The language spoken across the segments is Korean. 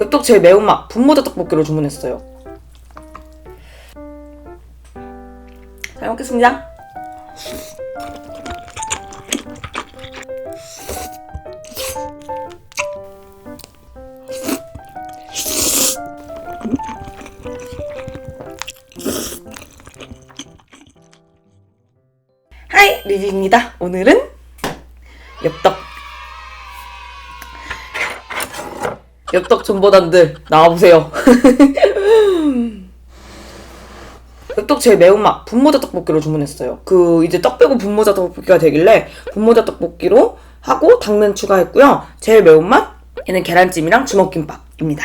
엽떡 제일 매운맛 분모자 떡볶이로 주문했어요. 잘 먹겠습니다. 하이 리지입니다. 오늘은 엽떡 엽떡 전보단들 나와보세요. 엽떡 제일 매운맛 분모자 떡볶이로 주문했어요. 그 이제 떡 빼고 분모자 떡볶이가 되길래 분모자 떡볶이로 하고 당면 추가했고요. 제일 매운맛 얘는 계란찜이랑 주먹김밥입니다.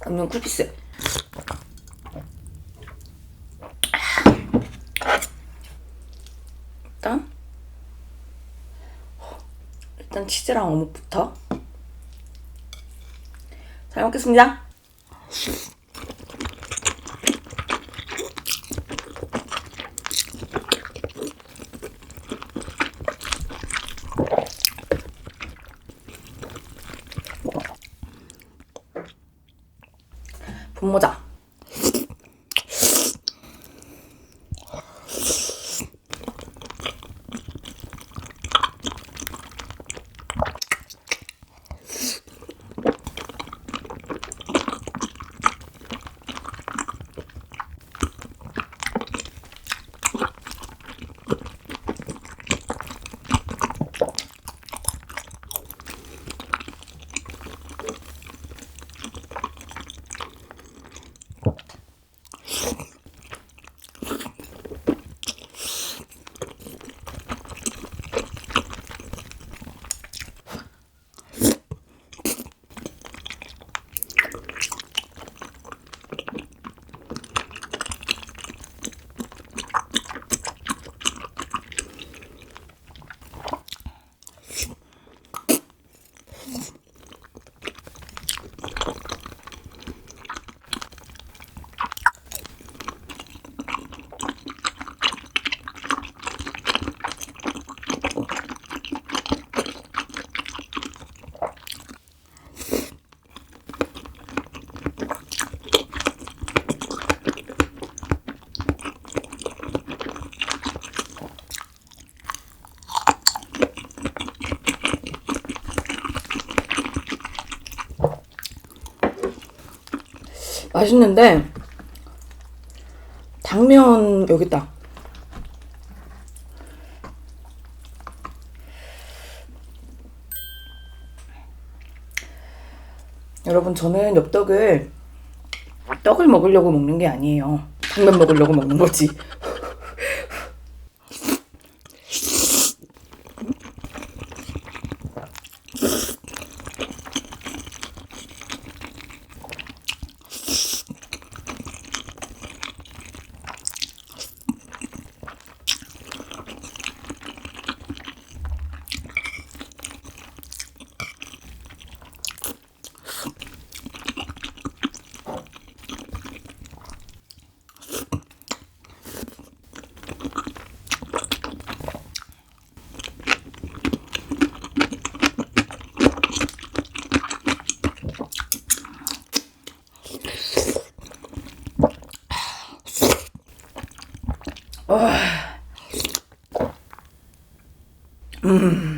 당면 쿨피스. 일단 일단 치즈랑 어묵부터 잘 먹겠습니다. 분모자. 맛있는데 당면 여기 있다. 여러분 저는 엽떡을 떡을 먹으려고 먹는 게 아니에요. 당면 먹으려고 먹는 거지. 주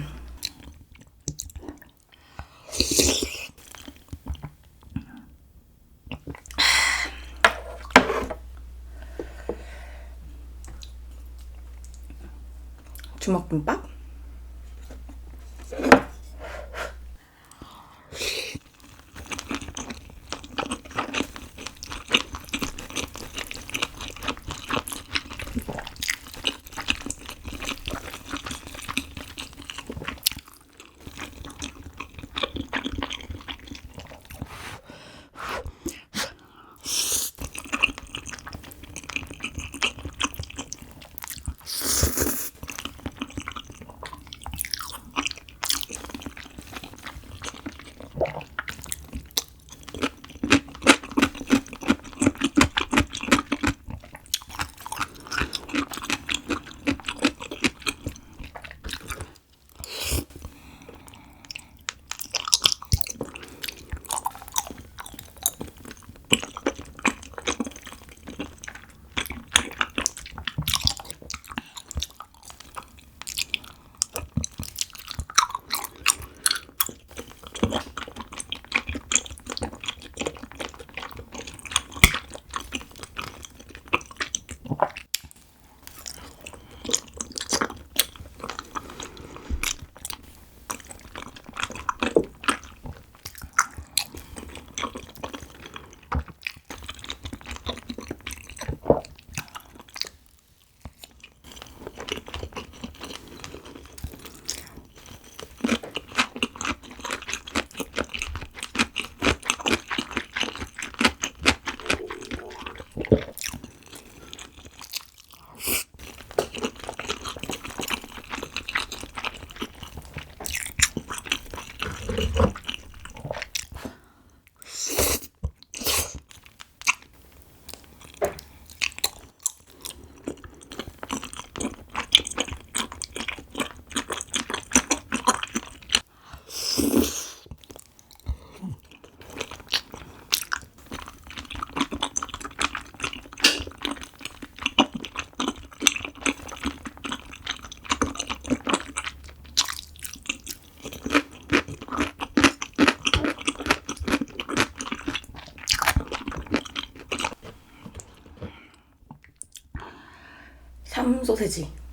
চলেছি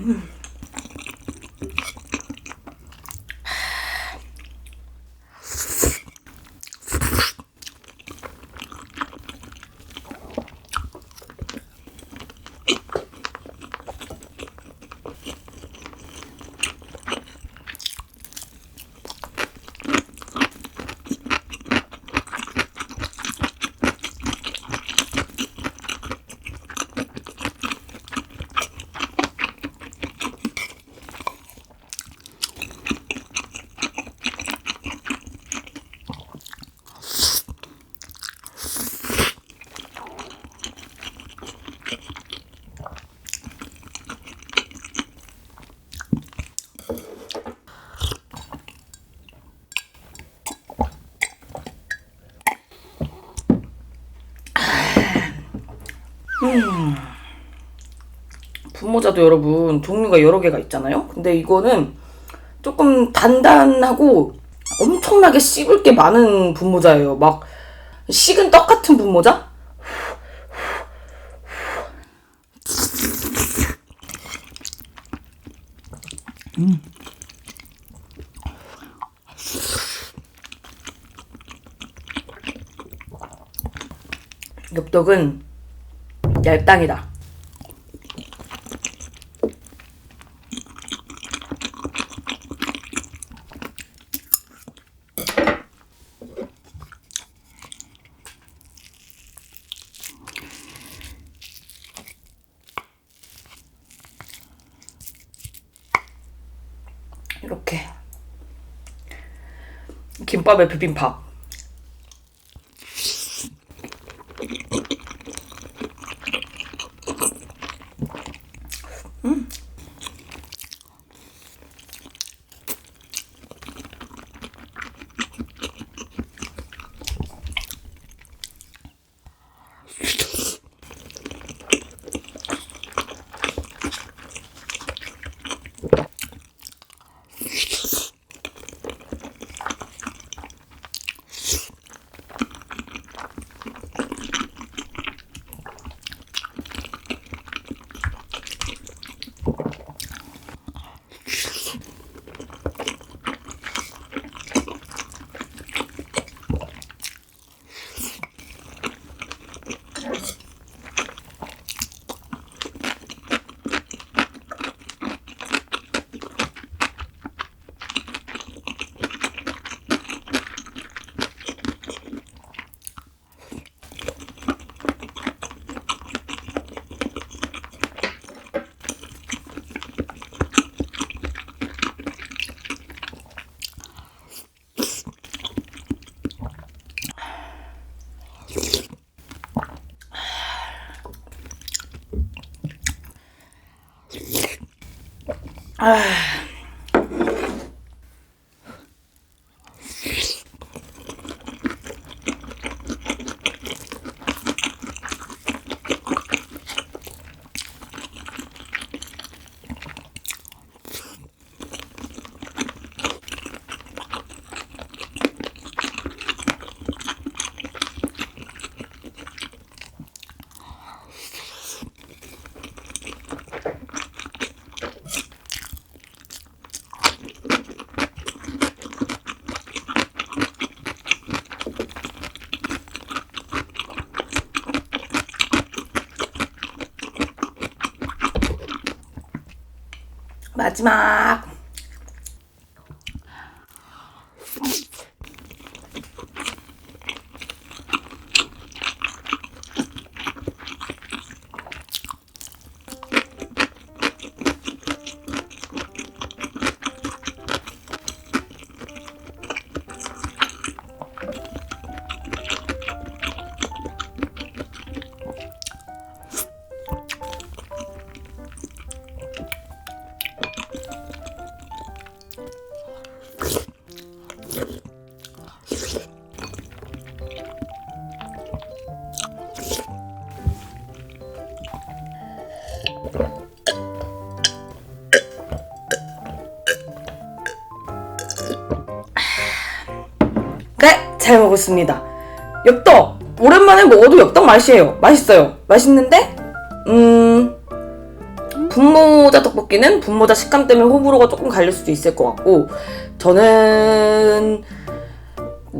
Mm-hmm. 분모자도 여러분 종류가 여러 개가 있잖아요. 근데 이거는 조금 단단하고 엄청나게 씹을 게 많은 분모자예요. 막 식은 떡 같은 분모자? 엽떡은 얄땅이다. 이렇게 김밥에 비빔밥 唉。 마지막 잘 먹었습니다. 엽떡 오랜만에 먹어도 엽떡 맛이에요. 맛있어요. 맛있는데 음 분모자 떡볶이는 분모자 식감 때문에 호불호가 조금 갈릴 수도 있을 것 같고 저는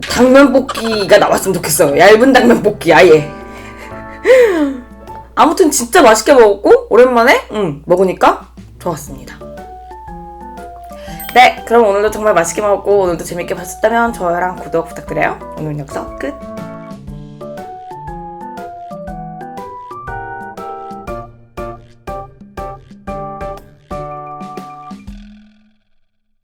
당면볶이가 나왔으면 좋겠어요. 얇은 당면볶이 아예. 아무튼 진짜 맛있게 먹었고 오랜만에 음, 먹으니까 좋았습니다. 네, 그럼 오늘도 정말 맛있게 먹었고 오늘도 재밌게 봤었다면 좋아요랑 구독 부탁드려요. 오늘 여기서 끝.